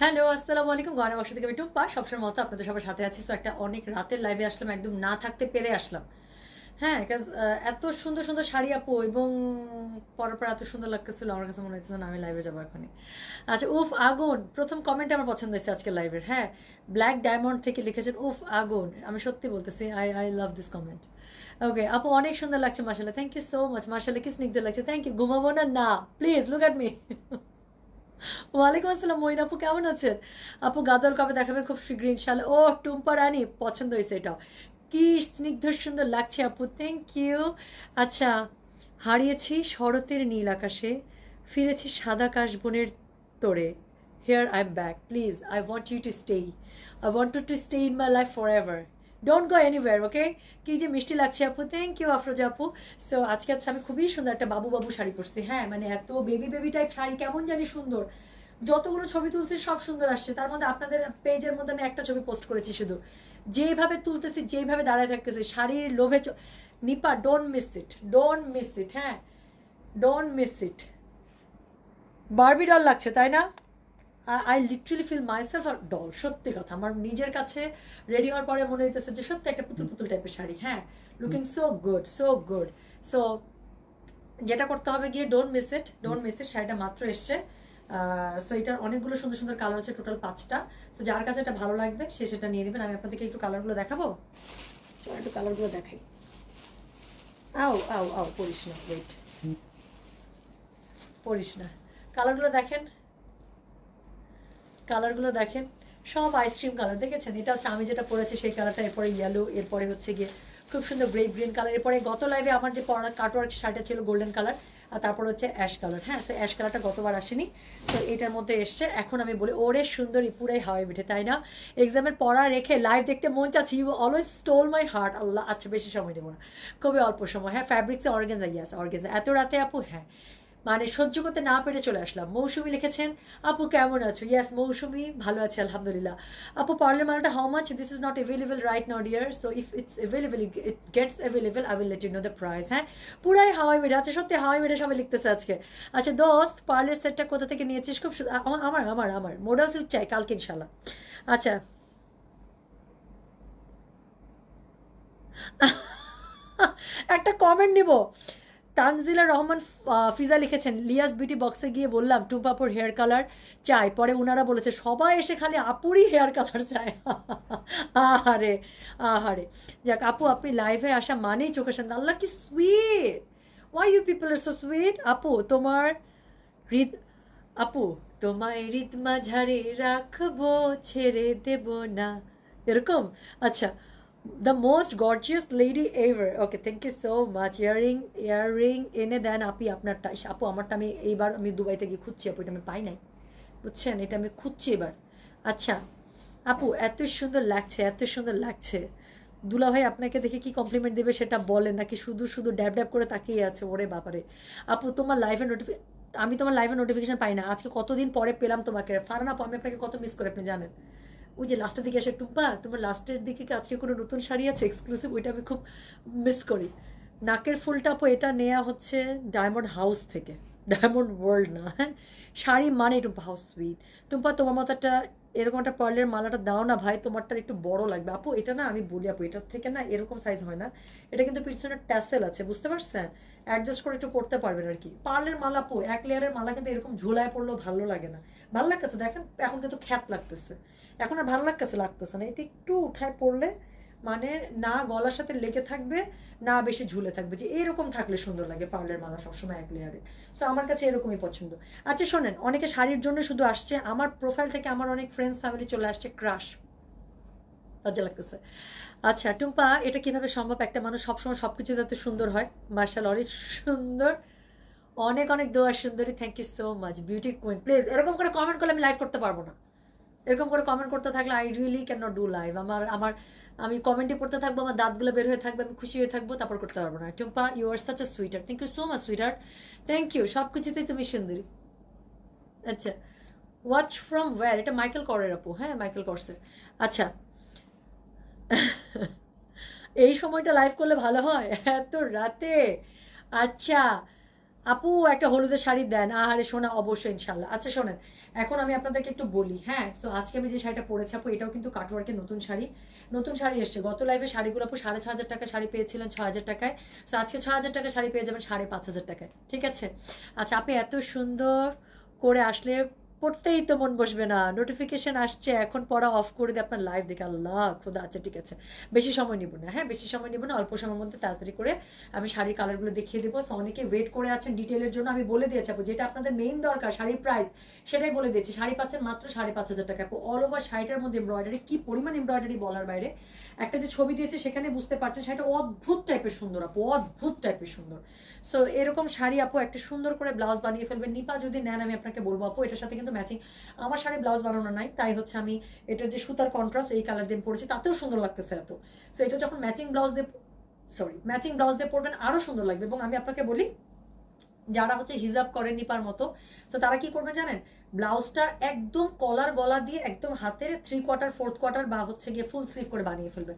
Hello, আসসালামু আলাইকুম। গয়না বক্স থেকে আমি টুম্পা। সবসময় মতো আপনাদের সবার সাথে আছি। তো একটা অনেক রাতের লাইভে আসলাম, একদম না থাকতে পেরে আসলাম। হ্যাঁ বিকজ এত সুন্দর সুন্দর শাড়ি আপু এবং পর পর এত সুন্দর লাগতেছিল। আমার কাছে মনে হচ্ছে না, আমি লাইভে যাব এখনই। আচ্ছা উফ, আগুন। প্রথম কমেন্ট আমার পছন্দ হয়েছে আজকে লাইভের হ্যাঁ ব্ল্যাক ডায়মন্ড থেকে লিখেছেন, উফ, আগুন। আমি সত্যি বলতেছি I I love this comment okay আপু, অনেক সুন্দর লাগছে মাসাল্লাহ থ্যাংক ইউ সো মাচ মাসাল্লাহ কি স্নিগ্ধ লাগছে। থ্যাংক ইউ ঘুমাবো না না। প্লিজ লুক অ্যাট মি ওয়ালাইকুম আসসালাম মইন আপু কেমন আছেন? আপু গাদল কবে দেখাবেন খুব শীঘ্রই ইনশাল্লাহ ও, টুম্পা রানী, পছন্দ হয়েছে এটা কি স্নিগ্ধ, সুন্দর লাগছে আপু থ্যাংক ইউ আচ্ছা হারিয়েছি শরতের নীল আকাশে, ফিরেছি সাদা কাশবনের তোড়ে here I am back please I want you to stay I want to stay in my life forever don't go anywhere okay কি যে মিষ্টি লাগছে আপু থ্যাংক ইউ আফরোজা আপু। সো আজকে আচ্ছা আমি খুবই সুন্দর একটা বাবু বাবু শাড়ি পরছি হ্যাঁ? মানে এত বেবি বেবি টাইপ শাড়ি, কেমন জানি সুন্দর। যতগুলো ছবি তুলছি সব সুন্দর আসছে। তার মধ্যে আপনাদের পেজের মধ্যে আমি একটা ছবি পোস্ট করেছি শুধু। যেভাবে তুলতেছি, যেভাবে দাঁড়ায় থাকতেছি, শাড়ির লোভে Nipa don't miss it don't miss it হ্যাঁ? Don't miss it Barbie doll লাগছে, তাই না? আই লিটারালি ফিল মাইসেলফ আর ডল সত্যি কথা। আমার নিজের কাছে রেডি হওয়ার পরে মনে হইতেছে যে সত্যি একটা পুতুল পুতুল টাইপের শাড়ি হ্যাঁ। Looking so good so good so যেটা করতে হবে গিয়ে don't miss it don't miss it শাড়িটা মাত্র এসছে। সো এটার অনেকগুলো সুন্দর সুন্দর কালার আছে টোটাল পাঁচটা। সো যার কাছে এটা ভালো লাগবে, সে সেটা নিয়ে নেবেন। আমি আপনাদেরকে একটু কালারগুলো দেখাবো? একটু কালারগুলো দেখাই। আও আও আও পড়িস না ওয়েট পড়িস না কালারগুলো দেখেন। কালারগুলো দেখেন, সব আইসক্রিম কালার দেখেছেন? এটা হচ্ছে আমি যেটা পরেছি, সেই কালারটা এরপরে ইয়েলো এরপরে হচ্ছে গিয়ে খুব সুন্দর ব্রেভ গ্রিন কালার এরপরে গত লাইভে আমার যে পড়া কাটওয়ার্ক শার্টটা ছিল গোল্ডেন কালার আর তারপর হচ্ছে অ্যাশ কালার হ্যাঁ? সো অ্যাশ কালারটা গতবার আসেনি। তো এটার মধ্যে এসছে। এখন আমি বলি, ওরে সুন্দরী, পুরাই হাওয়াই পিঠে তাই না? এক্সামের পড়া রেখে লাইভ দেখতে মন চাচ্ছি। You always stole my heart Allah আচ্ছা বেশি সময় নেব না। খুবই অল্প সময়। হ্যাঁ ফ্যাব্রিক্সে অর্গেনজা ইয়াস অর্গেনজা। এত রাতে আপু হ্যাঁ। মানে সহ্য করতে না পেরে চলে আসলাম। মৌসুমি লিখেছেন, আপু কেমন আছো? ইয়াস মৌসুমি ভালো আছে, আলহামদুলিল্লাহ। আপু পার্লার মালটা how much this is not available right now dear so if it's available it gets available I will let you know the price হ্যাঁ পুরাই হাওয়াই মেডে আচ্ছা সত্যি হাওয়াই মেডে সবাই লিখতেছে আজকে। আচ্ছা দোস্ত পার্লার সেটটা কোথা থেকে নিয়েছিস? খুব আমার আমার আমার আমার। মোডাল সিল্ক চাই, কালকে ইনশাল্লাহ আচ্ছা। একটা কমেন্ট নিব। তানজিলা রহমান ফিজা লিখেছেন, লিয়াস বিউটি বক্সে গিয়ে বললাম, টুম্পাপুর হেয়ার কালার চাই। পরে ওনারা বলেছে, সবাই এসে খালি আপুরই হেয়ার কালার চায়। আহারে আহারে। যাক, আপু, আপনি লাইভে আসা মানেই চোখের সামনে। আল্লাহ কি sweet why you people are so sweet আপু, তোমার হৃদ, আপু, তোমায় হৃদ মাঝারে রাখব, ছেড়ে দেব না। এরকম? আচ্ছা the most gorgeous lady ever okay thank you so much earring earring এনে দেন আপনি আপনারটা। আপু, আমারটা আমি এইবার আমি দুবাইতে গিয়ে খুঁজছি, আপু, এটা আমি পাই নাই। বুঝছেন? এটা আমি খুঁজছি এবার। আচ্ছা আপু, এত সুন্দর লাগছে, এত সুন্দর লাগছে। দুলা ভাই আপনাকে দেখে কি কমপ্লিমেন্ট দেবে সেটা বলেন, নাকি শুধু শুধু ড্যাব ড্যাব করে তাকিয়ে আছে? ওরে বাবারে। আপু, তোমার লাইফে নোটিফি আমি তোমার লাইভে নোটিফিকেশন পাই না। আজকে কতদিন পরে পেলাম তোমাকে? ফারান আপু, আমি আপনাকে কত মিস করে আপনি জানেন? ওই যে লাস্টের দিকে এসে টুম্পা, তোমার লাস্টের দিকে কি আজকে কোনো নতুন শাড়ি আছে? এক্সক্লুসিভ ওইটা আমি খুব মিস করি। নাকের ফুলটা এটা নেওয়া হচ্ছে ডায়মন্ড হাউস থেকে। ডায়মন্ড ওয়ার্ল্ড না। হ্যাঁ? শাড়ি মানে টুম্পা হাউস সুইট টুম্পা, তোমার মতো একটা এরকম একটা পার্লের মালাটা দাও না ভাই, তোমারটা একটু বড় লাগবে। আপু, এটা না আমি বলি, আপু, এটার থেকে না এরকম সাইজ হয় না। এটা কিন্তু পিছনে ট্যাসেল আছে, বুঝতে পারছেন? অ্যাডজাস্ট করে একটু পড়তে পারবেন আর কি। পার্লের মালা, আপু, এক লেয়ারের মালা কিন্তু এরকম ঝোলায় পড়লেও ভালো লাগে না। ভালো লাগতেছে, দেখেন, এখন কিন্তু খ্যাত লাগতেছে। এখন আর ভালো লাগতেছে লাগতেছে না। এটা একটু উঠায় পড়লে মানে না গলার সাথে লেগে থাকবে, না বেশি ঝুলে থাকবে। যে এরকম থাকলে সুন্দর লাগে পার্লের মালা সবসময় এক লেয়ারে। সো আমার কাছে এরকমই পছন্দ। আচ্ছা শোনেন, অনেকে শাড়ির জন্য শুধু আসছে। আমার প্রোফাইল থেকে আমার অনেক ফ্রেন্ডস ফ্যামিলি চলে আসছে। ক্রাশ। লজ্জা লাগতেছে। আচ্ছা টুম্পা, এটা কীভাবে সম্ভব? একটা মানুষ সবসময় সব কিছু যাতে সুন্দর হয়। মার্শাল অনেক সুন্দর। অনেক অনেক দোয়া সুন্দরী। Thank you so much beauty queen please এরকম করে কমেন্ট করলে আমি লাইভ করতে পারব না। এরকম করে কমেন্ট করতে থাকলে I really can not do live আমার আমার আমি কমেন্টে পড়তে থাকব, আমার দাঁতগুলো বের হয়ে থাকবে, আমি খুশি হয়ে থাকব, তারপর করতে পারব না। Tumpa you are such a sweeter thank you so much sweeter thank you সব কিছুতেই তুমি সুন্দরী। আচ্ছা ওয়াচ ফ্রম ওয়্যার এটা মাইকেল করের আপু। হ্যাঁ মাইকেল করসের আচ্ছা এই সময়টা লাইভ করলে ভালো হয়? এত রাতে। আচ্ছা আপু, একটা হলুদের শাড়ি দেন। আহারে শোনা অবশ্যই ইনশাল্লাহ আচ্ছা শোনেন, এখন আমি আপনাদেরকে একটু বলি হ্যাঁ? সো আজকে আমি যে শাড়িটা পরেছি আপু, এটাও কিন্তু কাটওয়ার্কের নতুন শাড়ি। নতুন শাড়ি এসছে। গত লাইফে শাড়িগুলো আপু সাড়ে ছ হাজার টাকা শাড়ি পেয়েছিলেন ছ হাজার টাকায়। সো আজকে ছ হাজার টাকা শাড়ি পেয়ে যাবেন সাড়ে পাঁচ হাজার টাকায়। ঠিক আছে? আচ্ছা আপনি এত সুন্দর করে আসলে পড়তেই তো মন বসবে না। নোটিফিকেশন আসছে, এখন পড়া অফ করে দিয়ে আপনার লাইভ দেখে আল্লাহ, খোদা আচ্ছা ঠিক আছে। বেশি সময় নিব না হ্যাঁ বেশি সময় নিব না, অল্প সময়ের মধ্যে তাড়াতাড়ি করে আমি শাড়ির কালারগুলো দেখিয়ে দেবো। অনেকে ওয়েট করে আছেন ডিটেলের জন্য, আমি বলে দিয়েছি আপু, যেটা আপনাদের মেইন দরকার, শাড়ির প্রাইস সেটাই বলে দিয়েছি। শাড়ি পাচ্ছেন মাত্র সাড়ে পাঁচ হাজার টাকা। অল ওভার শাড়িটার মধ্যে এমব্রয়ডারি কি পরিমাণ এমব্রয়ডারি বলার বাইরে? একটা যে ছবি দিয়েছে সেখানে বুঝতে পারছেন সেটা অদ্ভুত টাইপের সুন্দর, আপু, অদ্ভুত টাইপের সুন্দর। সো এরকম শাড়ি, আপু, একটা সুন্দর করে ব্লাউজ বানিয়ে ফেলবেন। নিপা যদি নেন, আমি আপনাকে বলব, আপু, এটার সাথে কিন্তু ম্যাচিং আমার শাড়ি ব্লাউজ বানানো নাই, তাই হচ্ছে আমি এটার যে সুতার কন্ট্রাস্ট এই কালার দিয়ে পরেছি, তাতেও সুন্দর লাগতেছে এত সো এটা যখন ম্যাচিং ব্লাউজ দিয়ে সরি ম্যাচিং ব্লাউজ দিয়ে পরবেন আরও সুন্দর লাগবে। এবং আমি আপনাকে বলি, যারা হচ্ছে হিজাব করেন নিপার মতো তো তারা কি করবে জানেন? ব্লাউজটা একদম কলার গলা দিয়ে একদম হাতের থ্রি কোয়ার্টার ফোর্থ কোয়ার্টার বা হচ্ছে গিয়ে ফুল স্লিভ করে বানিয়ে ফেলবে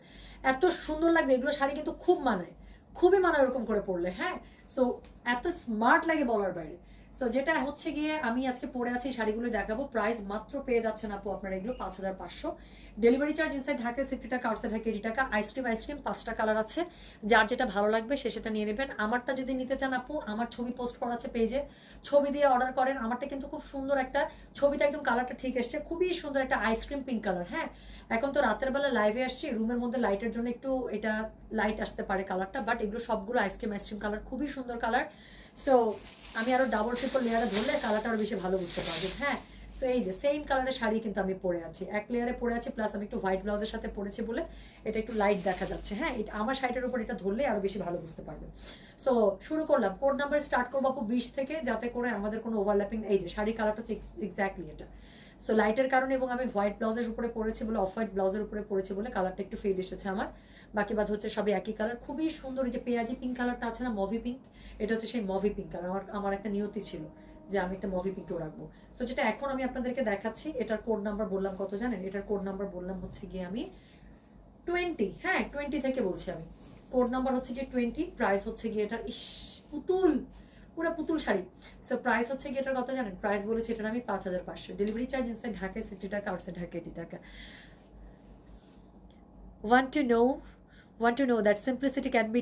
এত সুন্দর লাগবে, এগুলো শাড়ি কিন্তু খুব মানায়, খুবই মানায় ওরকম করে পরলে হ্যাঁ? সো এত স্মার্ট লাগে বলার বাইরে। সো যেটা হচ্ছে গিয়ে আমি আজকে পরে আছি, শাড়িগুলো দেখাবো প্রাইস মাত্র পেয়ে যাচ্ছেন আপু আপনারা এগুলো পাঁচ হাজার পাঁচশো। Delivery charge inside Dhaka sixty taka outside Dhaka এইটি টাকা আইসক্রিম আইসক্রিম পাঁচটা কালার আছে। যার যেটা ভালো লাগবে সে সেটা নিয়ে নেবেন। আমারটা যদি নিতে চান আপু, আমার ছবি পোস্ট করা আছে পেজে ছবি দিয়ে অর্ডার করেন। আমারটা কিন্তু খুব সুন্দর একটা, ছবিতে একদম কালারটা ঠিক এসছে। খুবই সুন্দর একটা আইসক্রিম পিঙ্ক কালার হ্যাঁ? এখন তো রাতের বেলা লাইভে আসছি রুমের মধ্যে লাইটের জন্য একটু এটা লাইট আসতে পারে কালারটা বাট এগুলো সবগুলো আইসক্রিম আইসক্রিম কালার খুবই সুন্দর কালার সো আমি আরও ডাবল ট্রিপল লেয়ারে ধরলে কালারটা আরও বেশি ভালো বুঝতে পারবেন হ্যাঁ? সো এই যে সেম কালারের শাড়ি কিন্তু আমি পরে আছি। এক লেয়ারে পরে আছি প্লাস আমি একটু হোয়াইট ব্লাউজের সাথে পরেছি বলে এটা একটু লাইট দেখা যাচ্ছে। হ্যাঁ এটা আমার শাড়িটার উপর এটা ধরলে আরও বেশি ভালো বুঝতে পারবেন সো শুরু করলাম। কোড নাম্বার স্টার্ট করব আপু বিশ থেকে, যাতে করে আমাদের কোনো ওভারল্যাপিং এই যে শাড়ি কালারটা হচ্ছে এক্স্যাক্টলি এটা। সো লাইটের কারণে এবং আমি হোয়াইট ব্লাউজের উপরে পরেছি বলে অফ হোয়াইট ব্লাউজের উপরে পরেছি বলে কালারটা একটু ফেড এসেছে আমার। বাকি বাদ হচ্ছে সবই একই কালার খুবই সুন্দর যে পেঁয়াজি পিঙ্ক কালারটা আছে না, মভি পিঙ্ক এটা হচ্ছে সেই মভি পিঙ্ক কালার আমার আমার একটা নিয়তি ছিল। যে আমি একটা মভি পিঙ্কেও রাখব। সো যেটা এখন আমি আপনাদেরকে দেখাচ্ছি, এটার কোড নাম্বার বললাম কত জানেন? এটার কোড নাম্বার বললাম হচ্ছে গিয়ে আমি টোয়েন্টি হ্যাঁ টোয়েন্টি থেকে বলছি আমি। কোড নাম্বার হচ্ছে গিয়ে টোয়েন্টি প্রাইস হচ্ছে গিয়ে এটার, ইস, পুতুল, পুরো পুতুল শাড়ি। সো প্রাইস হচ্ছে গিয়ে এটার কথা জানেন? প্রাইস বলেছি এটার আমি পাঁচ হাজার পাঁচশো। ডেলিভারি চার্জ ইনসাইড ঢাকায় sixty taka outside Dhaka eighty taka. Want to know, want to know that simplicity can be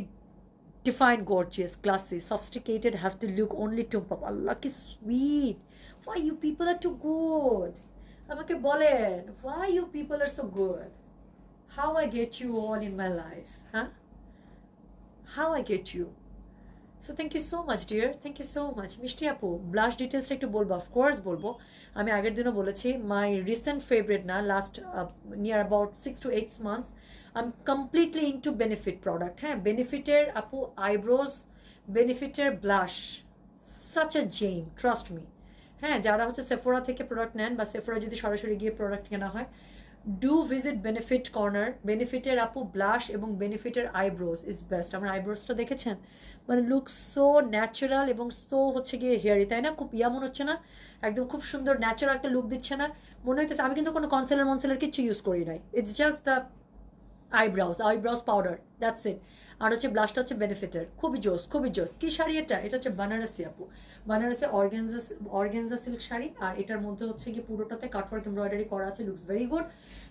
defined gorgeous classy sophisticated have to look only to Allah কি sweet why you people are too good আমাকে বলেন why you people are so good how I get you all in my life huh how I get you so thank you so much dear thank you so much মিষ্টি আপু blush ডিটেলসটা একটু বলব of course বলব আমি আগের দিনও বলেছি মাই রিসেন্ট ফেভারিট না last near about six to eight months I am completely into benefit product হ্যাঁ? বেনিফিটের আপু eyebrows বেনিফিটের blush such a gem trust me হ্যাঁ যারা হচ্ছে সেফোরা থেকে প্রোডাক্ট নেন বা সেফোরা যদি সরাসরি গিয়ে প্রোডাক্ট কেনা হয় ডু ভিজিট বেনিফিট কর্নার বেনিফিটের আপু ব্লাশ এবং বেনিফিটের আইব্রোজ ইজ বেস্ট আমার আইব্রোজটা দেখেছেন? মানে লুক সো ন্যাচারাল এবং সো হচ্ছে গিয়ে হেয়ারি তাই না? খুব ইয়া মনে হচ্ছে না? একদম খুব সুন্দর ন্যাচারাল একটা লুক দিচ্ছে না। মনে হইতেছে, আমি কিন্তু কোনো কনসেলার মনসেলার কিচ্ছু ইউজ করি নাই। It's just the eyebrows eyebrows powder that's it আর হচ্ছে ব্লাশটা হচ্ছে বেনিফিটের খুবই জোস খুবই জোস। কি শাড়ি এটা? এটা হচ্ছে বানারসি আপু। Banarasi organza organza silk sari. আর এটার মধ্যে হচ্ছে গিয়ে পুরোটাতে কাটওয়ার্ক এমব্রয়ডারি করা আছে লুকস ভেরি গুড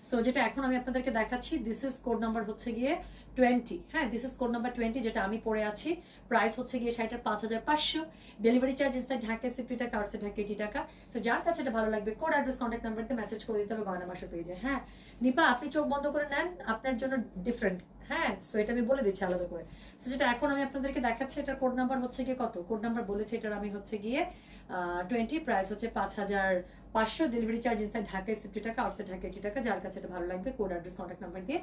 সো যেটা এখন আমি আপনাদেরকে দেখাচ্ছি দিস ইজ কোড নাম্বার হচ্ছে গিয়ে টোয়েন্টি হ্যাঁ this is code number twenty যেটা আমি পরে আছি। প্রাইস হচ্ছে গিয়ে শাড়িটার পাঁচ হাজার পাঁচশো। Delivery charge inside Dhaka sixty taka outside Dhaka এইটি টাকা। সো যার কাছে এটা ভালো লাগবে কোড অ্যাড্রেস কন্ট্যাক্ট নাম্বারতে মেসেজ করে দিতে হবে, গয়না মাসে পেজে হ্যাঁ নিপা, আপনি চোখ বন্ধ করে নেন, আপনার জন্য ডিফারেন্ট হ্যাঁ সো এটা আমি বলে দিচ্ছি আলাদা করে। সো যেটা এখন আমি আপনাদেরকে দেখাচ্ছি, এটার কোড নাম্বার হচ্ছে গিয়ে কত? কোড নাম্বার বলেছে, এটার আমি হচ্ছে গিয়ে টোয়েন্টি প্রাইস হচ্ছে পাঁচ হাজার পাঁচশো ডেলিভারি চার্জ ইনসাইড ঢাকায় সিফটি টাকা আউটসাইড ঢাকা এইটি টাকা, যার কাছে এটা ভালো লাগবে কোড অ্যাড্রেস কন্ট্যাক্ট নাম্বার দিয়ে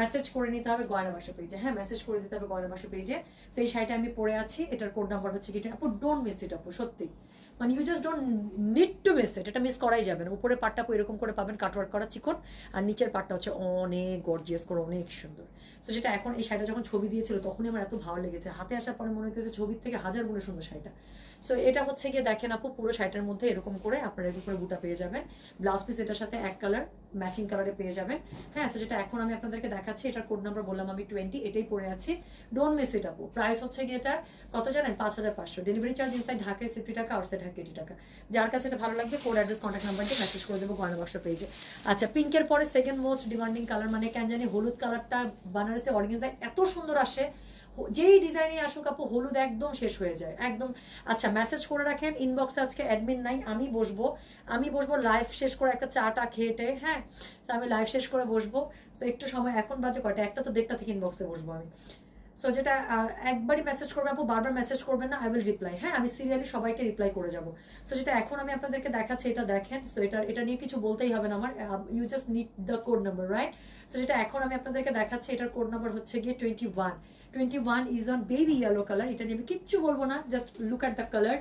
মেসেজ করে নিতে হবে গয়না বাসা পেজে হ্যাঁ মেসেজ করে দিতে হবে গয়না বাসা পেজে সো এই শাড়িটা আমি পরে আছি, এটার কোড নাম্বার হচ্ছে কি আপু ডোন্ট মিস ইট আপু, সত্যি। মানে you just don't need to miss it এটা মিস করাই যাবে না। উপরের পাটটা এরকম করে পাবেন কাটওয়ার্ক করা চিকন, আর নিচের পাটটা হচ্ছে অনেক গর্জিয়াস করে, অনেক সুন্দর। সো যেটা এখন এই শাড়িটা যখন ছবি দিয়েছিল, তখনই আমার এত ভালো লেগেছে। হাতে আসার পরে মনে হচ্ছে ছবির থেকে হাজার গুণে সুন্দর শাড়িটা। সো এটা হচ্ছে গিয়ে দেখেন আপু, পুরো শাড়িটার মধ্যে এরকম করে আপনারা এরকম করে বুটা পেয়ে যাবেন। ব্লাউজ পিস এটার সাথে এক কালার ম্যাচিং কালারে পেয়ে যাবেন। হ্যাঁ সো যেটা এখন আমি আপনাদেরকে দেখাচ্ছি, এটার কোড নাম্বার বললাম আমি টোয়েন্টি এটাই পরে আছি। ডোন্ট মিস ইট আপু। প্রাইস হচ্ছে গিয়ে এটার কত জানেন? পাঁচ হাজার পাঁচশো। ডেলিভারি চার্জ ইনসাইড ঢাকায় সিফটি টাকা আর আউটসাইড ঢাকা টাকা। যার কাছে এটা ভালো লাগবে কোড অ্যাড্রেস কন্ট্যাক্ট নাম্বার দিয়ে মেসেজ করে দেবো গয়না বাক্স পেজে আচ্ছা পিঙ্কের পরে সেকেন্ড মোস্ট ডিমান্ডিং কালার মানে কেন জানি হলুদ কালারটা বানারসে অর্গেনজায় এত সুন্দর আসে। যেই ডিজাইনে আসুক আপু, হলুদ একদম শেষ হয়ে যায়। একদম আচ্ছা মেসেজ করে রাখেন ইনবক্সে আজকে অ্যাডমিন নাই, আমি বসবো। আমি বসবো লাইভ শেষ করে একটা চাটা খেয়েটে হ্যাঁ? তো আমি লাইভ শেষ করে বসবো। তো একটু সময়, এখন বাজে কয়টা? একটা তো দেড়টা থেকে ইনবক্সে বসবো আমি। সো যেটা একবারই মেসেজ করবেন আপু, বারবার মেসেজ করবেন না আই উইল রিপ্লাই হ্যাঁ? আমি সিরিয়ালি সবাইকে রিপ্লাই করে যাব। সো যেটা এখন আমি আপনাদেরকে দেখাচ্ছি, এটা দেখেন। সো এটা এটা নিয়ে কিছু বলতেই হবে না আমার। You just need the code number right so যেটা এখন আমি আপনাদেরকে দেখাচ্ছি, এটার কোড নাম্বার হচ্ছে গিয়ে twenty one twenty one is on baby yellow colour এটা নিয়ে আমি কিচ্ছু বলব না just look at the colour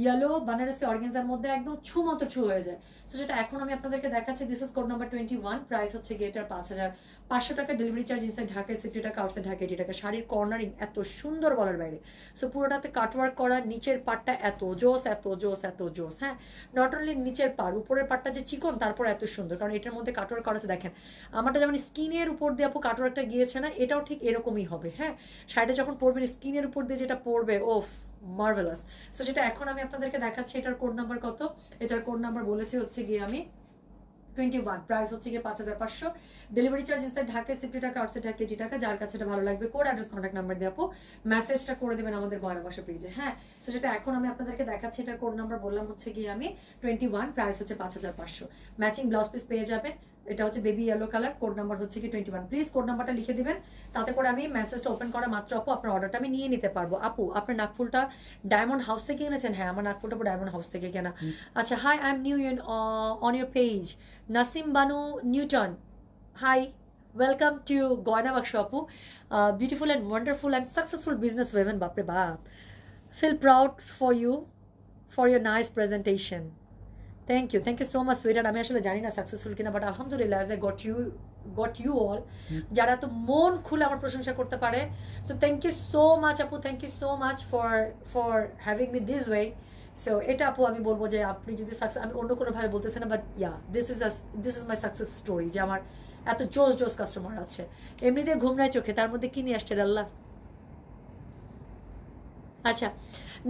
yellow Banarasi অর্গেন্সার মধ্যে একদম ছু মতো ছু হয়ে যায়। সো যেটা এখন আমি আপনাদেরকে দেখাচ্ছি। This is code number twenty one price হচ্ছে গিয়ে পাঁচ হাজার পাঁচশো টাকা। ডেলিভারি চার্জ ইনসাইড ঢাকায় সিফটি টাকা আউটসাইড ঢাকা এইটি টাকা শাড়ির কর্নারিং এত সুন্দর বলার বাইরে। সো পুরোটাতে কাটওয়ার্ক করা, নিচের পাটটা এত জোস এত জোস এত জোস হ্যাঁ? নট অনলি নিচের পার উপরের পাটটা যে চিকন, তারপর এত সুন্দর। কারণ এটার মধ্যে কাটওয়ার্ক করাতে দেখেন। আমারটা যেমন স্কিনের উপর দিয়ে আপু কাটওয়ার্কটা গিয়েছে না, এটাও ঠিক এরকমই হবে হ্যাঁ? শাড়িটা যখন পরবেন স্কিনের উপর দিয়ে যেটা পরবে, ওফ! মার্ভেলাস সো যেটা এখন আমি আপনাদেরকে দেখাচ্ছি, এটার কোড নাম্বার কত? এটার কোড নাম্বার বলেছি হচ্ছে গিয়ে আমি টোয়েন্টি ওয়ান প্রাইস হচ্ছে গিয়ে পাঁচ হাজার পাঁচশো। ডেলিভারি চার্জ ইনসাইড ঢাকায় সিফটি টাকা আউটসাইড ঢাকা এইটি টাকা, যার কাছে এটা ভালো লাগবে কোড অ্যাড্রেস কন্ট্যাক্ট নাম্বার আপু মেসেজটা করে দেবেন আমাদের গয়না বাসা পেজে হ্যাঁ? সো যেটা এখন আমি আপনাদেরকে দেখাচ্ছি, এটার কোড নাম্বার বললাম হচ্ছে গিয়ে আমি টোয়েন্টি ওয়ান প্রাইস হচ্ছে পাঁচ হাজার পাঁচশো। ম্যাচিং ব্লাউজ পিস পেয়ে যাবেন। এটা হচ্ছে baby yellow colour code number হচ্ছে কি টোয়েন্টি ওয়ান প্লিজ কোড নাম্বারটা লিখে দিবেন তাতে করে আমি মেসেজটা ওপেন করা মাত্র আপু আপনার অর্ডারটা আমি নিয়ে নিতে পারব। আপু আপনার নাকফুলটা ডায়মন্ড হাউস থেকে কিনেছেন হ্যাঁ আমার নাকফুলটা ডায়মন্ড হাউস থেকে কেনা। আচ্ছা hi I am new in on your page Nasim Banu Newton. Hi welcome to Goyna Baksho আপু। Beautiful and wonderful and successful business women বাপরে বাপ। Feel proud for you for your nice presentation thank you thank you so much sweeter আমি আসলে জানি না successful কিনা but আলহামদুলিল্লাহ as a got you got you all যারা তো মন খুলে আমার প্রশংসা করতে পারে so thank you so much আপু thank you so much for for having me this way so এটা আপু আমি বলব যে আপনি যদি সাকসেস আমি অন্য কোনোভাবে বলতেছি না but yeah this is this is my success story যে আমার এত জোস জোস কাস্টমার আছে। এমনিতে ঘুম নাই চোখে তার মধ্যে কি নিয়ে আসছে আল্লাহ? আচ্ছা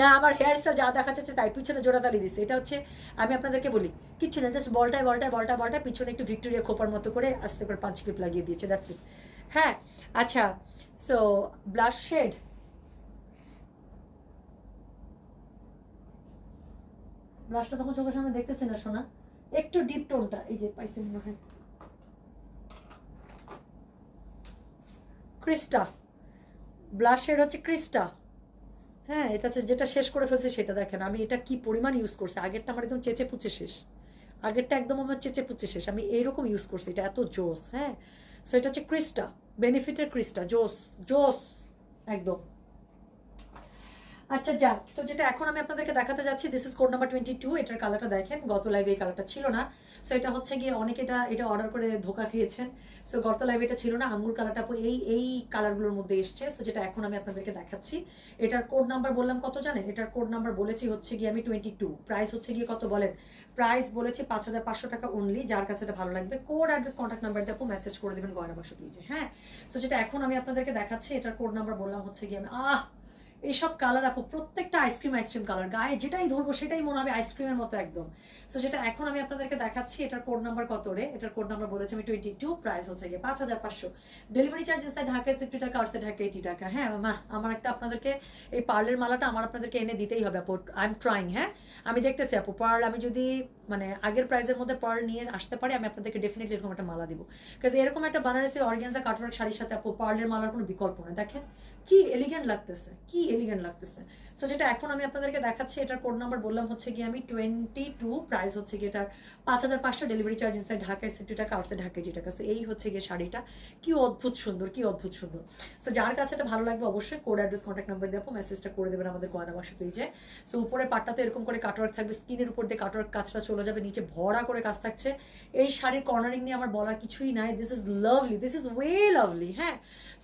না, আমার হেয়ার স্টাইল যা দেখা যাচ্ছে তাই পিছনে জোড়াতালি দিচ্ছে এটা হচ্ছে, আমি আপনাদেরকে বলি, কিচ্ছু না জাস্ট বলটায় বলটায় বলটা বলটা পিছনে একটু ভিক্টোরিয়া খোপার মতো করে আস্তে করে পাঁচ ক্লিপ লাগিয়ে দিয়েছে দ্যাটস ইট হ্যাঁ আচ্ছা সো ব্লাশ শেড ব্লাশটা তখন চোখের সামনে দেখতেছি না শোনা একটু ডিপ টোনটা এই যে পাইছে মনে হয়। ক্রিস্টা ব্লাশের হচ্ছে ক্রিস্টা হ্যাঁ এটা যেটা শেষ করে ফেলছে সেটা দেখেন। আমি এটা কি পরিমাণ ইউজ করছি? আগেরটা আমার একদম চেচে পুচে শেষ। আগেরটা একদম আমার চেচে পুচে শেষ। আমি এইরকম ইউজ করছি। এটা এত জোস হ্যাঁ? সো এটা হচ্ছে ক্রিস্টা বেনিফিটের ক্রিস্টা, জোস জোস, একদম। আচ্ছা যাক সো যেটা এখন আমি আপনাদেরকে দেখাতে যাচ্ছি this is code number twenty two এটার কালারটা দেখেন। গত লাইভে এই কালারটা ছিল না। সো এটা হচ্ছে গিয়ে অনেকে এটা এটা অর্ডার করে ধোকা খেয়েছেন। সো গত লাইভে এটা ছিল না। আঙ্গুর কালারটা এই এই কালারগুলোর মধ্যে এসছে। সো যেটা এখন আমি আপনাদেরকে দেখাচ্ছি। এটার কোড নাম্বার বললাম কত জানেন? এটার কোড নাম্বার বলেছি হচ্ছে গিয়ে আমি টোয়েন্টি টু প্রাইস হচ্ছে গিয়ে কত বলেন? প্রাইস বলেছি পাঁচ হাজার পাঁচশো টাকা অনলি যার কাছে এটা ভালো লাগবে কোড অ্যাড্রেস কন্ট্যাক্ট নাম্বার আপু মেসেজ করে দেবেন গয়না বাক্স পেজে হ্যাঁ? সো যেটা এখন আমি আপনাদেরকে দেখাচ্ছি, এটার কোড নাম্বার বললাম হচ্ছে গিয়ে আমি, আহ! এইসব কালার আপু, প্রত্যেকটা আইসক্রিম আইসক্রিম কালার গায়ে যেটাই ধরবো সেটাই মনে হবে আইসক্রিমের মতো একদম। সো যেটা এখন আমি আপনাদেরকে দেখাচ্ছি, এটার কোড নাম্বার কত রে? এটার কোড নাম্বার বলেছি আমি টোয়েন্টি টু প্রাইস হচ্ছে গিয়ে পাঁচ হাজার পাঁচশো। ডেলিভারি চার্জেস তাই ঢাকায় সিফটি টাকা আটশো ঢাকা এইটি টাকা। হ্যাঁ মা, আমার একটা আপনাদেরকে এই পার্লের মালাটা আমার আপনাদেরকে এনে দিতেই হবে আপু। আই এম ট্রাইং হ্যাঁ? আমি দেখতেছি আপু, পার্ল আমি যদি মানে আগের প্রাইসের মধ্যে পার্ল নিয়ে আসতে পারি, আমি আপনাদেরকে ডেফিনেটলি এরকম একটা মালা দিব। কাজ এরকম একটা বানারসি অর্গেন্সা কাটওয়ার্ক শাড়ির সাথে আপু, পার্লের মালার কোনো বিকল্প নেই। দেখেন কি এলিগেন্ট লাগতেছে কি এলিগেন্ট লাগতেছে সো যেটা এখন আমি আপনাদেরকে দেখাচ্ছি, এটার কোড নাম্বার বললাম হচ্ছে গিয়ে আমি টোয়েন্টি টু প্রাইস হচ্ছে গিয়ে এটার পাঁচ হাজার পাঁচশো ডেলিভারি চার্জ ইনসাইড ঢাকায় সিফটি টাকা আউটসাইড ঢাকা এইটি টাকা সো এই হচ্ছে গিয়ে শাড়িটা। কি অদ্ভুত সুন্দর, কি অদ্ভুত সুন্দর। সো যার কাছে এটা ভালো লাগবে অবশ্যই কোড অ্যাড্রেস কন্ট্যাক্ট নাম্বার দিয়ে মেসেজটা করে দেবেন আমাদের গয়না বাক্স পেজে সো উপরে পাটটা তো এরকম করে কাটওয়ার্ক থাকবে স্কিনের উপর দিয়ে কাটওয়ার্ক কাজটা চলে যাবে, নিচে ভরা করে কাজ থাকছে। এই শাড়ির কর্নারিং নিয়ে আমার বলার কিছুই নাই। This is lovely this is way lovely হ্যাঁ?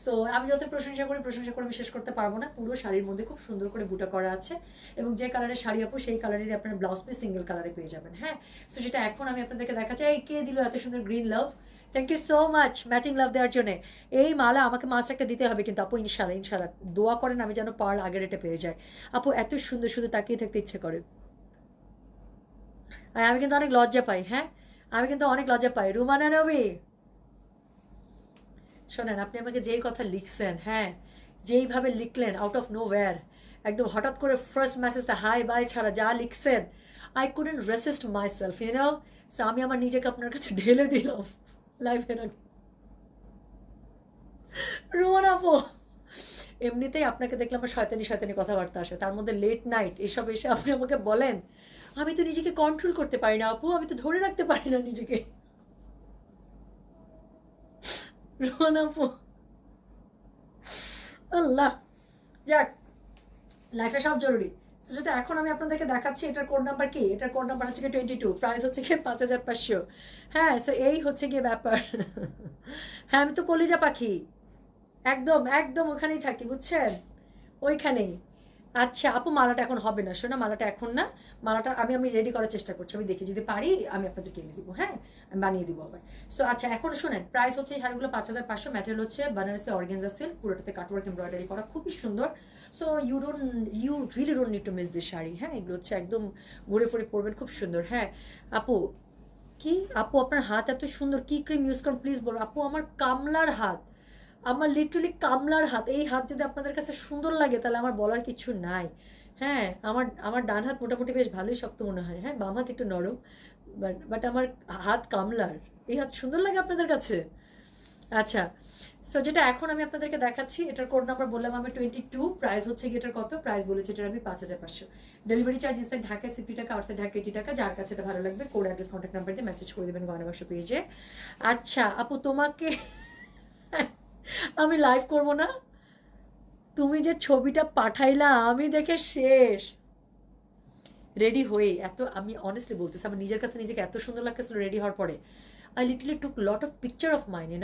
সো আমি যত প্রশংসা করি, প্রশংসা করে আমি শেষ করতে পারব না। পুরো শাড়ির মধ্যে খুব সুন্দর করে বুটা করা আছে এবং যে কালারের শাড়ি আপু, সেই কালারেরই আপনার ব্লাউজ পিস সিঙ্গেল কালারে পেয়ে যাবেন হ্যাঁ? সো যেটা এখন আমি আপনাদেরকে দেখাচ্ছি, এই কে দিল এত সুন্দর green love thank you so much matching love দেওয়ার জন্য। এই মালা আমাকে মাস্ট একটা দিতে হবে কিন্তু আপু ইনশাল্লাহ ইনশাল্লাহ দোয়া করেন আমি যেন পার্ল আগের রেটে পেয়ে যাই। আপু, এত সুন্দর শুধু তাকিয়ে থাকতে ইচ্ছে করে। আমি কিন্তু অনেক লজ্জা পাই হ্যাঁ? আমি কিন্তু অনেক লজ্জা পাই। রুমানা নবী! শোনেন, আপনি আমাকে যেই কথা লিখছেন হ্যাঁ যেইভাবে লিখলেন আউট অফ নো ওয়্যার একদম হঠাৎ করে ফার্স্ট মেসেজটা হাই বাই ছাড়া যা লিখছেন I couldn't resist myself you know so আমি আমার নিজেকে আপনার কাছে ঢেলে দিলাম লাইফে রোমান আপু, এমনিতেই আপনাকে দেখলে আমার শয়তানি শয়তানি কথাবার্তা আসে, তার মধ্যে লেট নাইট এসব এসে আপনি আমাকে বলেন, আমি তো নিজেকে কন্ট্রোল করতে পারি না আপু, আমি তো ধরে রাখতে পারি না নিজেকে। রোমান আপু, আল্লাহ, যাক লাইফে সব জরুরি। So, যেটা এখন আমি আপনাদেরকে দেখাচ্ছি এটার কোড নাম্বার কি? এটার কোড নাম্বার হচ্ছে কি টোয়েন্টি টু প্রাইস হচ্ছে কি পাঁচ হাজার পাঁচশো। হ্যাঁ সো এই হচ্ছে গিয়ে ব্যাপার। হ্যাঁ আমি তো কলিজা পাখি। একদম একদম ওখানেই থাকি বুঝছেন? ওইখানেই। আচ্ছা আপু মালাটা এখন হবে না। শোনা মালাটা এখন না মালাটা আমি আমি রেডি করার চেষ্টা করছি। আমি দেখি যদি পারি আমি আপনাদেরকে এনে দিব হ্যাঁ? আমি বানিয়ে দিব আবার। সো আচ্ছা এখন শোনেন প্রাইস হচ্ছে এই শাড়িগুলো পাঁচ হাজার পাঁচশো। ম্যাটেরিয়াল হচ্ছে বানারসি অর্গেনজা সিল্ক পুরোটাতে কাটওয়ার্ক এমব্রয়ডারি করা। খুবই সুন্দর। So you don't you really don't need to miss this sari হ্যাঁ? এগুলো হচ্ছে একদম ঘুরে ফুরে পরবেন, খুব সুন্দর হ্যাঁ? আপু, কি? আপু, আপনার হাত এত সুন্দর, কি ক্রিম ইউজ করেন? প্লিজ বলো আপু, আমার কামলার হাত, আমার লিটারালি কামলার হাত, এই হাত যদি আপনাদের কাছে সুন্দর লাগে, তাহলে আমার বলার কিছু নাই হ্যাঁ? আমার আমার ডান হাত মোটামুটি বেশ ভালোই শক্ত মনে হয় হ্যাঁ? বাম হাত একটু নরম বাট বাট আমার হাত কামলার, এই হাত সুন্দর লাগে আপনাদের কাছে? আচ্ছা সো যেটা এখন আমি আপনাদেরকে দেখাচ্ছি, এটার কোড নাম্বার বললাম আমি টোয়েন্টি টু প্রাইস হচ্ছে এটার কত? প্রাইস বলেছে এটার আমি পাঁচ হাজার পাঁচশো। ডেলিভারি চার্জ ইনসাইড ঢাকায় সিপি টাকা আউটসাইড ঢাকা এইটি টাকা, যার কাছে এটা ভালো লাগবে কোড অ্যাড্রেস কন্ট্যাক্ট নাম্বার দিয়ে মেসেজ করে দেবেন গয়না বাক্স পেজে আচ্ছা আপু, তোমাকে আমি লাইভ করব না? তুমি যে ছবিটা পাঠাইলা, আমি দেখে শেষ। রেডি হয়ে, এত আমি অনেস্টলি বলতেছি, আমার নিজের কাছে নিজেকে এত সুন্দর লাগতেছিল রেডি হওয়ার পরে। I literally took lot of picture of mine you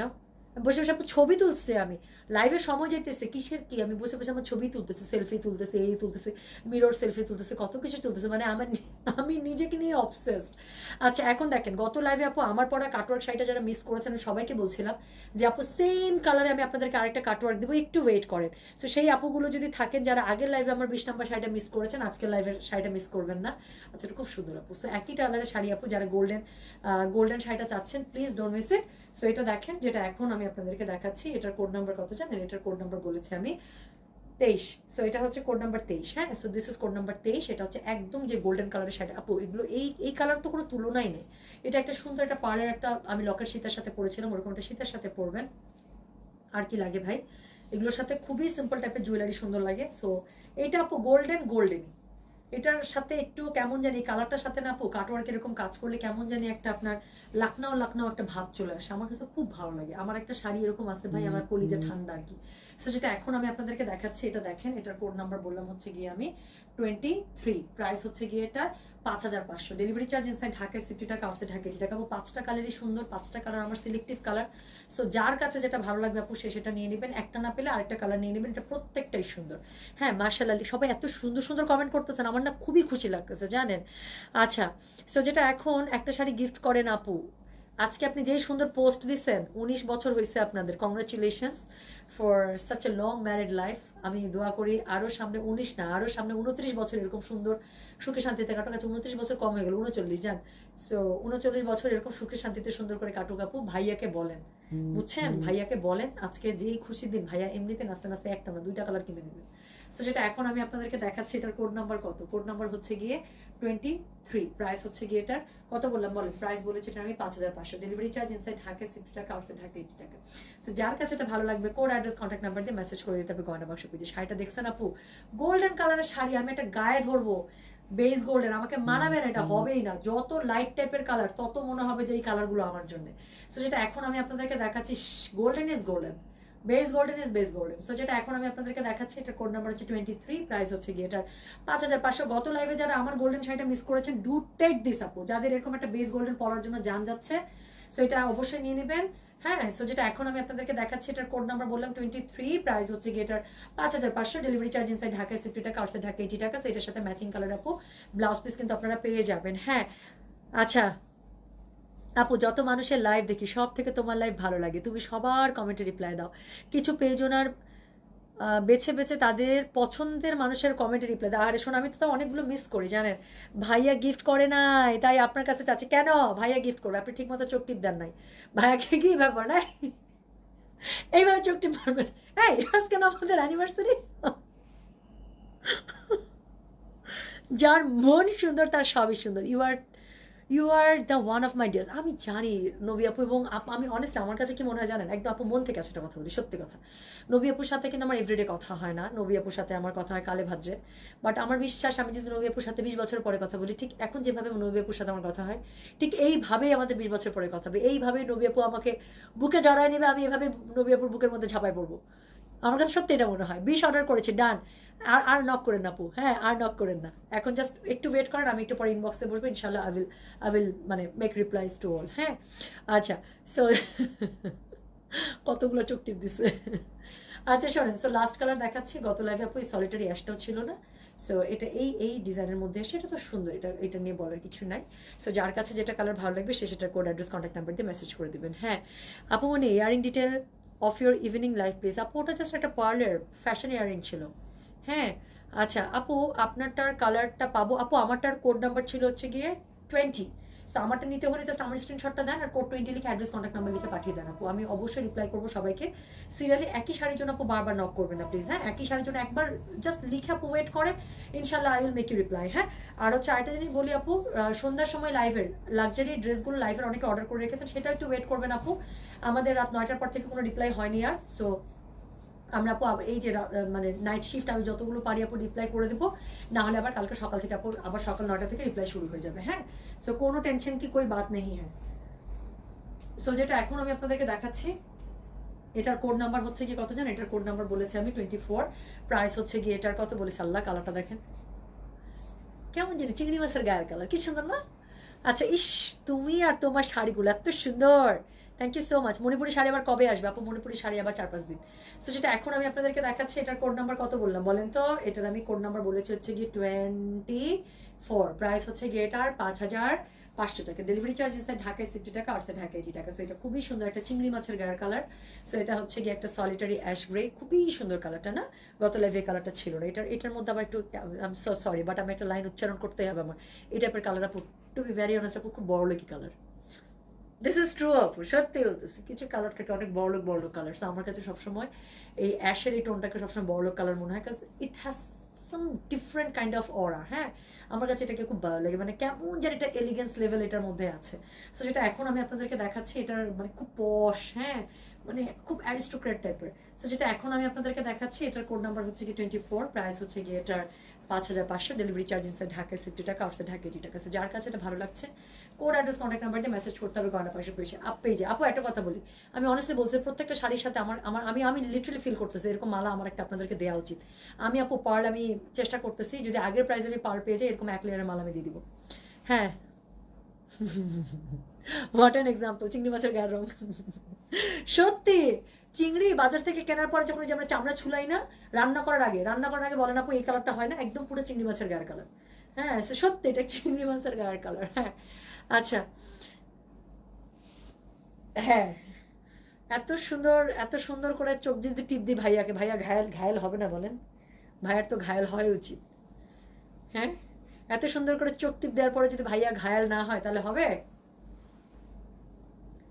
বসে বসে আপনার ছবি তুলছে আমি। লাইভে সময় যেতেছে কিসের কি? আমি বসে বসে আমার ছবি তুলতেছে সেলফি তুলতেছে, এই তুলতেছে মিরর সেলফি তুলতেছে, কত কিছু তুলতেছে। মানে আমার আমি নিজেকে নিয়ে অবসেসড আচ্ছা এখন দেখেন, গত লাইভে আপু আমার পড়া কাটওয়ার্ক শাড়িটা যারা মিস করেছেন, আমি সবাইকে বলছিলাম যে, আপু সেম কালারে আমি আপনাদেরকে আরেকটা কাটওয়ার্ক দেবো, একটু ওয়েট করেন। সো সেই আপুগুলো যদি থাকেন, যারা আগের লাইভে আমার বিশ নাম্বার শাড়িটা মিস করেছেন, আজকের লাইভের শাড়িটা মিস করবেন না। আচ্ছা খুব সুন্দর আপু। সো একই কালারের শাড়ি আপু, যারা গোল্ডেন গোল্ডেন শাড়িটা চাচ্ছেন please don't miss it so এটা দেখেন, যেটা এখন আমি আপনাদেরকে দেখাচ্ছি, এটার কোড নাম্বার কত জানেন? এটার কোড নাম্বার বলেছি আমি তেইশ। সো এটা হচ্ছে কোড নাম্বার তেইশ হ্যাঁ? So this is code number তেইশ, এটা হচ্ছে একদম যে গোল্ডেন কালারের শাড়ি আপু, এগুলো, এই এই কালার তো কোনো তুলনাই নেই। এটা একটা সুন্দর একটা পাড়ের একটা, আমি লকের সীতার সাথে পরেছিলাম, ওরকম একটা সীতার সাথে পরবেন। আর কি লাগে ভাই? এগুলোর সাথে খুবই সিম্পল টাইপের জুয়েলারি সুন্দর লাগে। সো এটা আপু গোল্ডেন গোল্ডেনই এটার সাথে একটু কেমন জানি কালারটার সাথে না পো কাটওয়ার্ক এরকম কাজ করলে কেমন জানি একটা আপনার লাকনাও লাকনাও একটা ভাব চলে আসে। আমার কাছে খুব ভালো লাগে। আমার একটা শাড়ি এরকম আছে ভাই আমার কলিজা ঠান্ডা আর কি। সো যেটা এখন আমি আপনাদেরকে দেখাচ্ছি, এটা দেখেন, এটার কোড নাম্বার বললাম হচ্ছে গিয়ে আমি টোয়েন্টি থ্রি প্রাইস হচ্ছে গিয়ে এটা পাঁচ হাজার পাঁচশো। ডেলিভারি চার্জ ইনসাইড ঢাকায় সিফটি টাকা আউটসাইড ঢাকা এইটি টাকা পাঁচটা কালারই সুন্দর, পাঁচটা কালার আমার সিলেক্টিভ কালার সো যার কাছে যেটা ভালো লাগবে আপু, সে সেটা নিয়ে নেবেন। একটা না পেলে আরেকটা কালার নিয়ে নেবেন। এটা প্রত্যেকটাই সুন্দর। হ্যাঁ মার্শাল আলী সবাই এত সুন্দর সুন্দর কমেন্ট করতেছেন। আমার না খুবই খুশি লাগতেছে, জানেন? আচ্ছা সো যেটা এখন একটা শাড়ি গিফট করেন আপু আজকে আপনি যেই সুন্দর পোস্ট দিচ্ছেন উনিশ বছর হয়েছে আপনাদের। Congratulations for such a long married life আমি দোয়া করি আরও সামনে উনিশ না আরও সামনে উনত্রিশ বছর এরকম সুন্দর সুখে শান্তিতে কাটুক। আছে উনত্রিশ বছর কম হয়ে গেল উনচল্লিশ যান সো উনচল্লিশ বছর এরকম সুখে শান্তিতে সুন্দর করে কাটুক আপু ভাইয়াকে বলেন। বুঝছেন? ভাইয়াকে বলেন আজকে যেই খুশি দিন ভাইয়া এমনিতে নাচতে নাচতে একটা না দুইটা কালার কিনে দিবেন সো যেটা এখন আমি আপনাদেরকে দেখাচ্ছি এটার কোড নাম্বার কত? কোড নাম্বার হচ্ছে গিয়ে টোয়েন্টি থ্রি প্রাইস হচ্ছে গিয়ে এটার কত বললাম? বলেন প্রাইস বলেছে এটা আমি পাঁচ হাজার পাঁচশো। Delivery charge inside Dhaka sixty taka outside Dhaka এইটি টাকা। সো যার কাছে এটা ভালো লাগবে কোড অ্যাড্রেস কন্ট্যাক্ট নাম্বার দিয়ে মেসেজ করে দিতে হবে গয়না বাক্স পেজে শাড়িটা দেখছেন আপু? গোল্ডেন কালারের শাড়ি আমি একটা গায়ে ধরবো। বেস গোল্ডেন আমাকে মানাবে না এটা হবেই না। যত লাইট টাইপের কালার তত মনে হবে যে এই কালারগুলো আমার জন্য। সো যেটা এখন আমি আপনাদেরকে দেখাচ্ছি golden is golden base golden is base golden so যেটা এখন আমি আপনাদেরকে দেখাচ্ছি এটা কোড নাম্বার হচ্ছে টোয়েন্টি থ্রি প্রাইস হচ্ছে গিয়ে এটার পাঁচ হাজার পাঁচশো। গত লাইভে যারা আমার গোল্ডেন শাড়িটা মিস করেছেন ডু টেক দিস আপু যাদের এরকম একটা বেস গোল্ডেন পরার জন্য জান যাচ্ছে সো এটা অবশ্যই নিয়ে নেবেন। হ্যাঁ সো যেটা এখন আমি আপনাদেরকে দেখাচ্ছি, এটার কোড নাম্বার বললাম টোয়েন্টি থ্রি প্রাইস হচ্ছে গিয়ে এটার পাঁচ হাজার পাঁচশো। ডেলিভারি চার্জ ইনসাইড ঢাকায় সিফটি টাকা আউটসাইড ঢাকা এইটি টাকা। সো এটার সাথে ম্যাচিং কালার আপু। ব্লাউজ পিস কিন্তু আপনারা পেয়ে যাবেন। হ্যাঁ আচ্ছা আপু, যত মানুষের লাইভ দেখি, সব থেকে তোমার লাইভ ভালো লাগে। তুমি সবার কমেন্টে রিপ্লাই দাও। কিছু পেজ ওনার বেছে বেছে তাদের পছন্দের মানুষের কমেন্টে রিপ্লাই দাও। আরে শোনো, আমি তো অনেকগুলো মিস করি, জানেন? ভাইয়া গিফট করে নাই, তাই আপনার কাছে চাচ্ছি। কেন? ভাইয়া গিফট করবে। আপনি ঠিক মতো চোখ টিপ দেন নাই। ভাইয়াকে কি ব্যাপার? নাই। এইভাবে চোখ টিপ মারবেন? এই, আজকে না আমাদের অ্যানিভার্সারি যার মন সুন্দর, তার সবই সুন্দর। You are you are the one of my dear আমি জানি, নবী আপু এবং আমি অনেস্টলি আমার কাছে কি মনে হয় জানেন? একদম আপু মন থেকে একটা কথা বলি, সত্যি কথা। নবী আপুর সাথে কিন্তু আমার এভরিডে কথা হয় না। নবী আপুর সাথে আমার কথা হয় কালে ভাজ্যে। বাট আমার বিশ্বাস, আমি যদি নবী আপুর সাথে বিশ বছর পরে কথা বলি, ঠিক এখন যেভাবে নবী আপুর সাথে আমার কথা হয়, ঠিক এইভাবেই আমাদের বিশ বছর পরে কথা হবে। এইভাবেই নবী আপু আমাকে বুকে জড়ায় নেবে, আমি এভাবে নবী আপুর বুকের মধ্যে ঝাঁপায় পড়ব। আমার কাছে সত্যি এটা মনে হয়। বিশ অর্ডার করেছি ডান আর আর নক করেন না আপু। হ্যাঁ আর নক করেন না। এখন জাস্ট একটু ওয়েট করেন, আমি একটু পরে ইনবক্সে বসবো ইনশাল্লাহ আই উইল আই উইল মানে মেক রিপ্লাইজ টু অল হ্যাঁ? আচ্ছা সো কতগুলো টিপ দিছে? আচ্ছা শোনেন সো লাস্ট কালার দেখাচ্ছি। গত লাইভে আপু এই সলিটারি অ্যাশটাও ছিল না। সো এটা এই এই ডিজাইনের মধ্যে এসে এটা তো সুন্দর, এটা এটা নিয়ে বলার কিছু নাই। সো যার কাছে যেটা কালার ভালো লাগবে সে সেটা কোড অ্যাড্রেস কন্ট্যাক্ট নাম্বার দিয়ে মেসেজ করে দিবেন হ্যাঁ? আপু মানে earring detail of your evening life please আপু, ওটা জাস্ট একটা পার্লার ফ্যাশন ইয়ারিং ছিল। হ্যাঁ আচ্ছা আপু, আপনারটার কালারটা পাবো? আপু, আমারটার কোড নাম্বার ছিল হচ্ছে গিয়ে টোয়েন্টি সো আমারটা নিতে হলে জাস্ট আমার স্ক্রিনশটটা দেন আর কোড টোয়েন্টি লিখে অ্যাড্রেস কন্ট্যাক্ট নাম্বার লিখে পাঠিয়ে দেন আপু। আমি অবশ্যই রিপ্লাই করব সবাইকে। সিরিয়ালি একই শাড়ির জন্য আপু বারবার নক করবেন না প্লিজ হ্যাঁ? একই শাড়ির জন্য একবার জাস্ট লিখে আপু ওয়েট করে ইনশাল্লাহ I will make you reply হ্যাঁ? আর হচ্ছে আরেকটা জিনিস বলি আপু সন্ধ্যার সময় লাইভের লাক্সারি ড্রেসগুলো লাইভের অনেকে অর্ডার করে রেখেছেন, সেটা একটু ওয়েট করবেন আপু। আমাদের রাত নয়টার পর থেকে কোনো রিপ্লাই হয়নি আর সো আমরা এই যে মানে নাইট শিফট আমি যতগুলো পারি আপু রিপ্লাই করে দেবো। না হলে আবার কালকে সকাল থেকে আপু আবার সকাল নটা থেকে রিপ্লাই শুরু হয়ে যাবে হ্যাঁ? সো কোনো টেনশন কি কই বাত নেই হ্যাঁ। সো যেটা এখন আমি আপনাদেরকে দেখাচ্ছি, এটার কোড নাম্বার হচ্ছে গিয়ে কত জানেন? এটার কোড নাম্বার বলেছে আমি টোয়েন্টি ফোর প্রাইস হচ্ছে গিয়ে এটার কত বলেছে? আল্লাহ কালারটা দেখেন। কেমন জানি, চিংড়ি মাছের গায়ের কালার কি সুন্দর না? আচ্ছা ইস, তুমি আর তোমার শাড়িগুলো এত সুন্দর। Thank you so much Manipuri sari আবার কবে আসবে? আপু, মণিপুরি শাড়ি আবার চার পাঁচ দিন। সো যেটা এখন আমি আপনাদেরকে দেখাচ্ছি, এটার কোড নাম্বার কত বললাম? বলেন তো, এটার আমি কোড নাম্বার বলেছি হচ্ছে গিয়ে টোয়েন্টি ফোর প্রাইস হচ্ছে গিয়ে এটার পাঁচ হাজার পাঁচশো টাকা। ডেলিভারি চার্জ ইনসাইড ঢাকায় সিফটি টাকা আর ঢাকা এইটি টাকা। সো এটা খুবই সুন্দর একটা চিংড়ি মাছের গায়ের কালার সো এটা হচ্ছে গিয়ে একটা সলিটারি অ্যাশ গ্রে খুবই সুন্দর কালারটা না? গত লাইভে কালারটা ছিল না। এটার এটার মধ্যে আবার একটু সো সরি বাট আমি একটা লাইন উচ্চারণ করতেই হবে আমার। এই টাইপের কালার আপু টু বি ভ্যারি অনেস্ট আপু, খুব বড় lucky colour this is true আপু সত্যি বলতেছি। কিছু কালার থাকে অনেক বড় লোক বড় লোক কালার সো আমার কাছে সবসময় এই অ্যাশের এই টোনটাকে সবসময় বড় লোক কালার মনে হয় কাজ it has some different kind of aura হ্যাঁ? আমার কাছে এটাকে খুব ভালো লাগে। মানে কেমন যেন একটা এলিগেন্স লেভেল এটার মধ্যে আছে। সো যেটা এখন আমি আপনাদেরকে দেখাচ্ছি, এটার মানে খুব পশ হ্যাঁ? মানে খুব অ্যারিস্টোক্রেট টাইপের সো যেটা এখন আমি আপনাদেরকে দেখাচ্ছি, এটার কোড নাম্বার হচ্ছে কি টোয়েন্টি ফোর প্রাইস হচ্ছে গিয়ে এটার পাঁচ হাজার পাঁচশো ডেলিভারি চার্জ ইনসাইড ঢাকায় সিফটি টাকা আউটসাইড ঢাকা এইটি টাকা। সো যার কাছে এটা ভালো লাগছে কোড অ্যাড্রেস কন্ট্যাক্ট নাম্বার দিয়ে মেসেজ করতে হবে, গয়না পয়সা পেয়েছে আপ পেয়েছে আপু, একটা কথা বলি। আমি অনেস্টলি বলছি, প্রত্যেকটা শাড়ির সাথে আমার আমার, আমি আমি লিটারালি ফিল করতেছি, এরকম মালা আমার একটা আপনাদেরকে দেওয়া উচিত। আমি, আপু পার্ল আমি চেষ্টা করতেছি, যদি আগের প্রাইসে আমি পার্ল পেয়ে যাই, এরকম এক লেয়ারের মালা আমি দিয়ে দিব। হ্যাঁ। হোয়াট অ্যান এক্সাম্পল চিংড়ি মাছের গায়ের রং। সত্যি! চিংড়ি বাজার থেকে কেনার পরে যখন আমরা চামড়া ছুলাই না, রান্না করার আগে, রান্না করার আগে বলেন আপু, এই কালারটা হয় না, একদম পুরো চিংড়ি মাছের গায়ের কালার হ্যাঁ সত্যি, এটা চিংড়ি মাছের গায়ের কালার হ্যাঁ। আচ্ছা। হ্যাঁ। এত সুন্দর এত সুন্দর করে চোখ যদি টিপ দিই ভাইয়াকে। ভাইয়া ঘায়াল ঘায়াল হবে না বলেন। ভাইয়ার তো ঘায়াল হওয়া উচিত। হ্যাঁ? এত সুন্দর করে চোখ টিপ দেওয়ার পরে যদি ভাইয়া ঘায়াল না হয়, তাহলে হবে?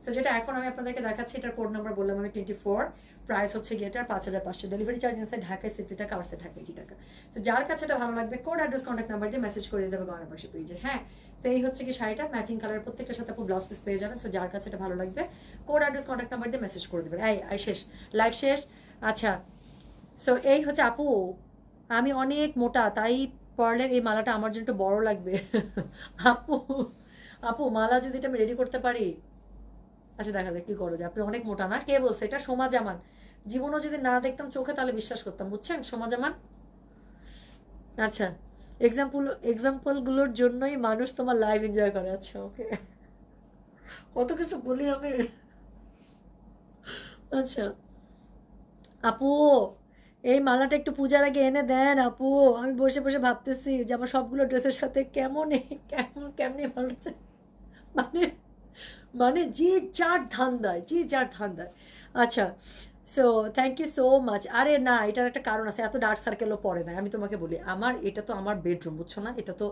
সো যেটা এখন আমি আপনাদেরকে দেখাচ্ছি, এটার কোড নাম্বার বললাম আমি টোয়েন্টি ফোর প্রাইস হচ্ছে গিয়ে এটার পাঁচ হাজার পাঁচশো। ডেলিভারি চার্জ ইনসাইড ঢাকায় সিফটি টাকা আউটসাইড ঢাকা এইটি টাকা? সো যার কাছে এটা ভালো লাগবে কোড অ্যাড্রেস কন্ট্যাক্ট নাম্বার দিয়ে মেসেজ করে দিতে হবে গয়না পাশে পেজে হ্যাঁ সো এই হচ্ছে কি শাড়িটা ম্যাচিং কালার প্রত্যেকটার সাথে আপনি ব্লাউজ পিস পেয়ে যাবেন। সো যার কাছে এটা ভালো লাগবে কোড অ্যাড্রেস কন্ট্যাক্ট নাম্বার দিয়ে মেসেজ করে দেবেন। এই শেষ লাইভ শেষ। আচ্ছা সো এই হচ্ছে আপু, আমি অনেক মোটা, তাই পার্লের এই মালাটা আমার জন্য একটু বড় লাগবে। আপু আপু, মালা যদি এটা আমি রেডি করতে পারি আচ্ছা দেখা যাক কি করা যায়। আপনি অনেক মোটা না, কে বলছে? এটা সোমা জামান জীবনও যদি না দেখতাম চোখে, তাহলে বিশ্বাস করতাম, বুঝছেন? সোমা জামান আচ্ছা এক্সাম্পল এক্সাম্পলগুলোর জন্যই মানুষ তোমার লাইভ এনজয় করে। আচ্ছা ওকে কত কিছু বলি আমি। আচ্ছা আপু, এই মালাটা একটু পূজার আগে এনে দেন, আপু। আমি বসে বসে ভাবতেছি যে আমার সবগুলো ড্রেসের সাথে কেমন কেমন, কেমনি মানাচ্ছে। মানে মানে যে যার ধান্দায় যে যার ধান্দায়। আচ্ছা so thank you so much আরে না, এটার একটা কারণ আছে, এত ডার্ক সার্কেলও পড়ে না আমি তোমাকে বলি, আমার, এটা তো আমার বেডরুম বুঝছ না? এটা তো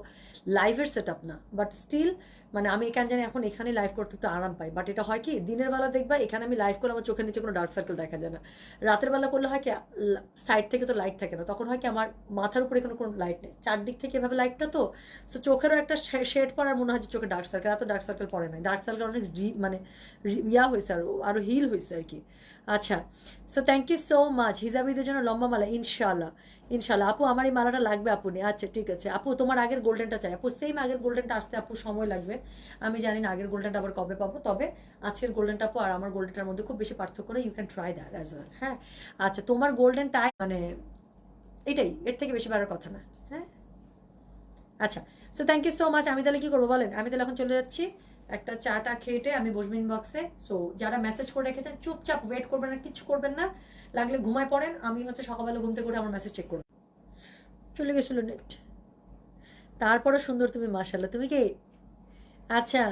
লাইভের সেট আপ না। বাট স্টিল মানে আমি এখানে জানি এখন এখানে লাইভ করতে একটু আরাম পাই। বাট এটা হয় কি, দিনের বেলা দেখবা, এখানে আমি লাইভ করলে আমার চোখের নিচে কোনো ডার্ক সার্কেল দেখা যায় না। রাতের বেলা করলে হয় কি সাইড থেকে তো লাইট থাকে না। তখন হয় কি, আমার মাথার উপরে কোনো কোনো লাইট নেই। চারদিক থেকে এভাবে লাইটটা তো সো চোখেরও একটা শেড পড়ার মনে হয় যে চোখে ডার্ক সার্কেল এত ডার্ক সার্কেল পড়ে না। ডার্ক সার্কেল অনেক মানে ইয়া হয়েছে আর আরও হিল হয়েছে আর কি। আচ্ছা so thank you so much হিজাবিদের জন্য লম্বা মালা ইনশাল্লাহ ইনশাল্লাহ আপু, আমার এই মালাটা লাগবে আপু নে আচ্ছা ঠিক আছে। আপু, তোমার আগের গোল্ডেনটা চাই। আপু সেম আগের গোল্ডেনটা আসতে আপু সময় লাগবে। আমি জানি না আগের গোল্ডেনটা আবার কবে পাবো, তবে আজকের গোল্ডেনটা আপু আর আমার গোল্ডেনটার মধ্যে খুব বেশি পার্থক্য নেই। You can try that as well হ্যাঁ? আচ্ছা তোমার গোল্ডেন টাই মানে এটাই, এর থেকে বেশি বাড়ার কথা না হ্যাঁ? আচ্ছা so thank you so much আমি তাহলে কি করব বলেন? আমি তাহলে এখন চলে যাচ্ছি। একটা চাটা খেটে আমি বসবো ইনবক্সে সো যারা মেসেজ করে রেখেছেন, চুপচাপ ওয়েট করবেন না কিছু করবেন না। লাগলে ঘুমায় পড়েন, আমি হচ্ছে সকালবেলা ঘুম থেকে করে আমার মেসেজ চেক করব। চলে গেছিল নেট তারপরে সুন্দর তুমি মাসাল্লাহ তুমি কি? আচ্ছা।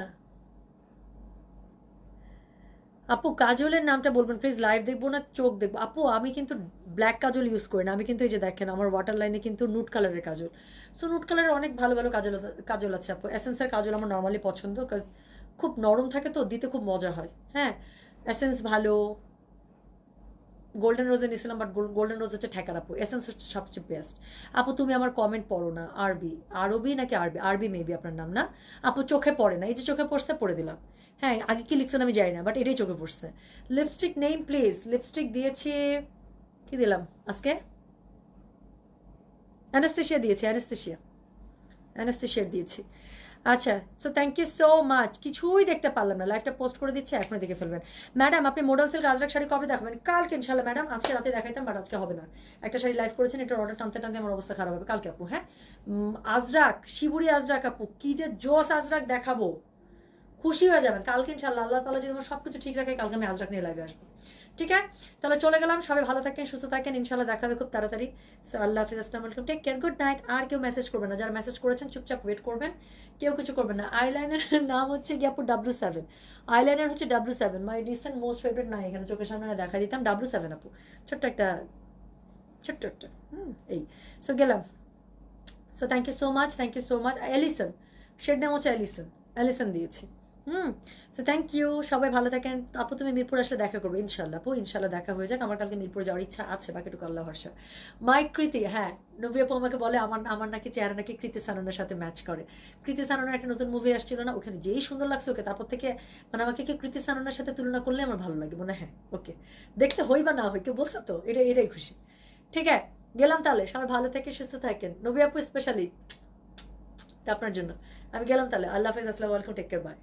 আপু, কাজলের নামটা বলবেন প্লিজ লাইভ দেখব না, চোখ দেখব। আপু, আমি কিন্তু ব্ল্যাক কাজল ইউজ করি না। আমি কিন্তু এই যে দেখেন, আমার ওয়াটার লাইনে কিন্তু নুট কালারের কাজল। সো নুট কালারের অনেক ভালো ভালো কাজল কাজল আছে, আপু। এসেন্সের কাজল আমার নর্মালি পছন্দ কাজ খুব নরম থাকে তো, দিতে খুব মজা হয়। হ্যাঁ এসেন্স ভালো। গোল্ডেন রোজে নিয়েছিলাম বাট গোল্ডেন রোজ হচ্ছে ঠেকার আপু। এসেন্স হচ্ছে সবচেয়ে বেস্ট আপু, তুমি আমার কমেন্ট পড়ো না। আরবি আরবি নাকি আরবি আরবি মেবি আপনার নাম, না? আপু, চোখে পড়ে না। এই যে চোখে পড়ছে, পড়ে দিলাম। হ্যাঁ আগে কি লিখছেন আমি জানি না বাট এটাই চোখে পড়ছে। লিপস্টিক নেই প্লিজ লিপস্টিক দিয়েছি, কি দিলাম আজকে? অ্যানাস্থেশিয়া দিয়েছি অ্যানাস্থেশিয়া অ্যানাস্থেশিয়া দিয়েছি। আচ্ছা so thank you so much কিছুই দেখতে পারলাম না। লাইভটা পোস্ট করে দিচ্ছে, এখনই দেখে ফেলবেন। ম্যাডাম আপনি মডেল সিল্ক আজরাক শাড়ি কবে দেখাবেন? কালকে ইনশাল্লাহ ম্যাডাম আজকে রাতে দেখাইতাম বাট আজকে হবে না। একটা শাড়ি লাইভ করেছেন, এটার অর্ডার টানতে টানতে আমার অবস্থা খারাপ হবে। কালকে আপু হ্যাঁ? আজরাক, শিবুরি আজরাক আপু, কি যে জোস আজরাক দেখাবো। খুশি হয়ে যাবেন। কালকে ইনশাল্লাহ আল্লাহ তালা যদি আমার সব কিছু ঠিক রাখে, কালকে আমি আজরাক নিয়ে লাইভে আসব। ঠিক আছে? তাহলে চলে গেলাম। সবাই ভালো থাকেন, সুস্থ থাকেন। ইনশাল্লাহ দেখা হবে খুব তাড়াতাড়ি। আল্লাহ হাফিজ, আসসালামু আলাইকুম। টেক কেয়ার গুড নাইট আর কেউ মেসেজ করবেন না। যারা মেসেজ করেছেন, চুপচাপ ওয়েট করবেন। কেউ কিছু করবেন না। আইলাইনারের নাম হচ্ছে গিয়ে আপু ডাব্লু সেভেন আইলাইনার হচ্ছে W seven my recent most favourite নাই এখানে চোখের সামনে দেখা দিতাম। ডাব্লু সেভেন আপু। ছোট্ট একটা ছোট্ট একটা, হুম, এই। সো গেলাম। So thank you so much thank you so much Allison shade নাম হচ্ছে এলিসন এলিসন দিয়েছি। হুম সো থ্যাংক ইউ সবাই ভালো থাকেন। আপু, তুমি মিরপুর আসলে দেখা করবে ইনশাল্লাহ আপু ইনশাল্লাহ দেখা হয়ে যাক, আমার কালকে মিরপুর যাওয়ার ইচ্ছা আছে বাকি বাকিটুকু আল্লাহ ভরসা। মাই কৃতি হ্যাঁ নবী আপু আমাকে বলে আমার আমার নাকি চেহারা নাকি কৃতি সাননের সাথে ম্যাচ করে। কৃতি সাননের একটা নতুন মুভি আসছিল না, ওখানে যেই সুন্দর লাগছে ওকে, তারপর থেকে মানে আমাকে কি কৃতি সাননের সাথে তুলনা করলে আমার ভালো লাগে, মনে হ্যাঁ ওকে দেখতে হই বা না হই, কেউ বলছো তো, এটা, এটাই খুশি। ঠিক আছে, গেলাম তাহলে, সবাই ভালো থেকে সুস্থ থাকেন। নবী আপু স্পেশালি আপনার জন্য। আমি গেলাম তাহলে, আল্লাহ হাফিজ, আসসালামু আলাইকুম টেক কেয়ার বাই